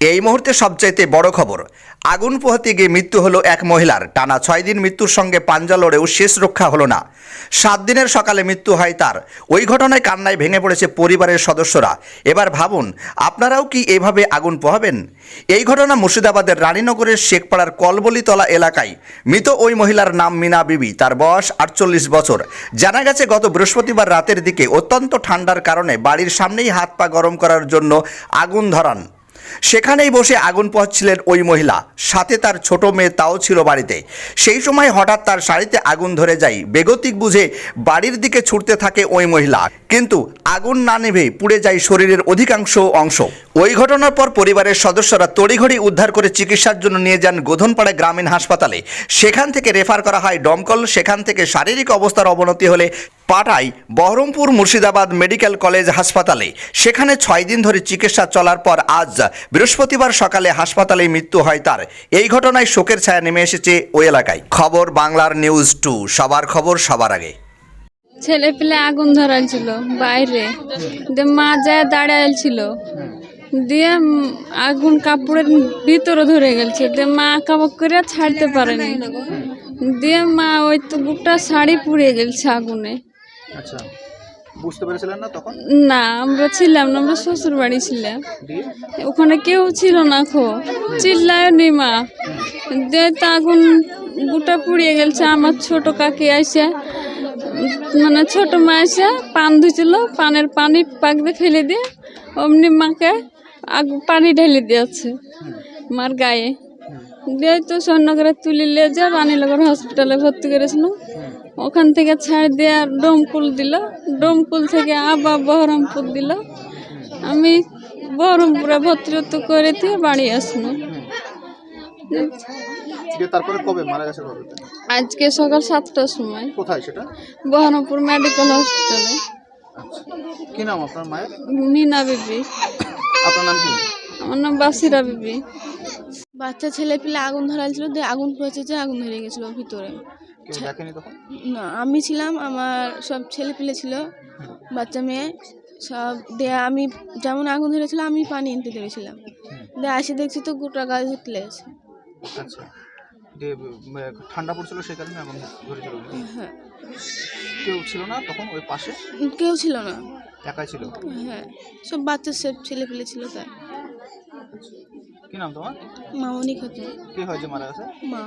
এই মুহূর্তে সবচাইতে বড় খবর, আগুন পোহাতে গিয়ে মৃত্যু হলো এক মহিলার। টানা ছয় দিন মৃত্যুর সঙ্গে পাঞ্জা লড়েও শেষ রক্ষা হলো না। সাত দিনের সকালে মৃত্যু হয় তার। ওই ঘটনায় কান্নায় ভেঙে পড়েছে পরিবারের সদস্যরা। এবার ভাবুন, আপনারাও কি এভাবে আগুন পোহাবেন? এই ঘটনা মুর্শিদাবাদের রানীনগরের শেখপাড়ার কলবলিতলা এলাকায়। মৃত ওই মহিলার নাম মিনা বিবি। তার বয়স আটচল্লিশ বছর। জানা গেছে, গত বৃহস্পতিবার রাতের দিকে অত্যন্ত ঠান্ডার কারণে বাড়ির সামনেই হাত পা গরম করার জন্য আগুন ধরান। সেখানেই বসে আগুন পোহাচ্ছিলেন ওই মহিলা। সাথে তার ছোট মেয়ে তাও ছিল বাড়িতে। সেই সময় হঠাৎ তার শাড়িতে আগুন ধরে যায়। বেগতিক বুঝে বাড়ির দিকে ছুটতে থাকে ওই মহিলা। কিন্তু আগুন না নেভে পুড়ে যায় শরীরের অধিকাংশ অংশ। ওই ঘটনার পর পরিবারের সদস্যরা তড়িঘড়ি উদ্ধার করে চিকিৎসার জন্য নিয়ে যান গোধনপাড়া গ্রামীণ হাসপাতালে। সেখান থেকে রেফার করা হয় দমকল। সেখান থেকে শারীরিক অবস্থার অবনতি হলে পাঠায় বহরমপুর মুর্শিদাবাদ মেডিকেল কলেজ হাসপাতালে। সেখানে ছয় দিন ধরে চিকিৎসা চলার পর আজ বৃহস্পতিবার সকালে হাসপাতালে মৃত্যু হয় তার। এই ঘটনায় শোকের ছায়া নেমে এসেছে ওই এলাকায়। খবর বাংলার নিউজ টু। সবার খবর সবার আগে। ছেলে পেলে আগুন ধরাল ছিল বাইরে মা যায় দাঁড়াইল ছিল দিয়ে আগুন কাপড়ের ভিতরে ধরে গেছে দিয়ে মা কাপড় করে ছাড়তে পারেনি। দিয়ে মা ওই তো গোটা শাড়ি পুড়িয়ে গেছে আগুনে। আচ্ছা বুঝতে পেরেছিলেন না তখন? না আমরা ছিলাম না আমরা শ্বশুর বাড়ি ছিলাম ওখানে কেউ ছিল না খো। চিল্লায় নি মা। দিয়ে তো আগুন গোটা পুড়িয়ে গেছে আমার ছোট কাকি আসে মানে ছোট মা এসে পান ধুছিল পানের পানি পাক দিয়ে ফেলে দিয়ে অমনি মাকে আগু পানি ঢেলে দিয়েছে মার গায়ে। দিয়ে তো স্বর্ণগরে তুলি নিয়ে যা রানীনগর হসপিটালে ভর্তি করেছিল। ওখান থেকে ছাড় দিয়ে আর ডোমকুল দিল। ডোমকুল থেকে আবার বহরমপুর দিল। আমি বহরমপুরে ভর্তি টর্তি করে দিয়ে বাড়ি আসলো দিয়ে তারপরে কবে? মারা গেছে কবে? আজকে সকাল সাতটার সময়। কোথায় সেটা? বহরমপুর মেডিকেল হসপিটালে। আচ্ছা। কি নাম আপনার মায়ের? মিনা বিবি। আপনার নাম কি? আমার নাম বাসিরা বিবি। বাচ্চা ছেলে পিলে আগুন ধরাল ছিল দিয়ে আগুন পৌঁছেছে আগুন ধরে গেছিল ভিতরে। কেউ দেখেনি তখন? না আমি ছিলাম আমার সব ছেলে পিলে ছিল বাচ্চা মেয়ে সব দিয়ে আমি যেমন আগুন ধরেছিল আমি পানি আনতে ধরেছিলাম। দিয়ে আসে দেখছি তো গোটা গাছ আচ্ছা। দিয়ে উম, ঠান্ডা পড়ছিল সেই কারণে এমন ধরেছিল হ্যাঁ। কেউ ছিল না তখন ওই পাশে? কেউ ছিল না। একাই ছিল? হ্যাঁ সব বাচ্চা সব ছেলে পিলে ছিল তাই। কি নাম তোমার? মামনি খাতুন। কে হয় যে মারা গেছে? মা।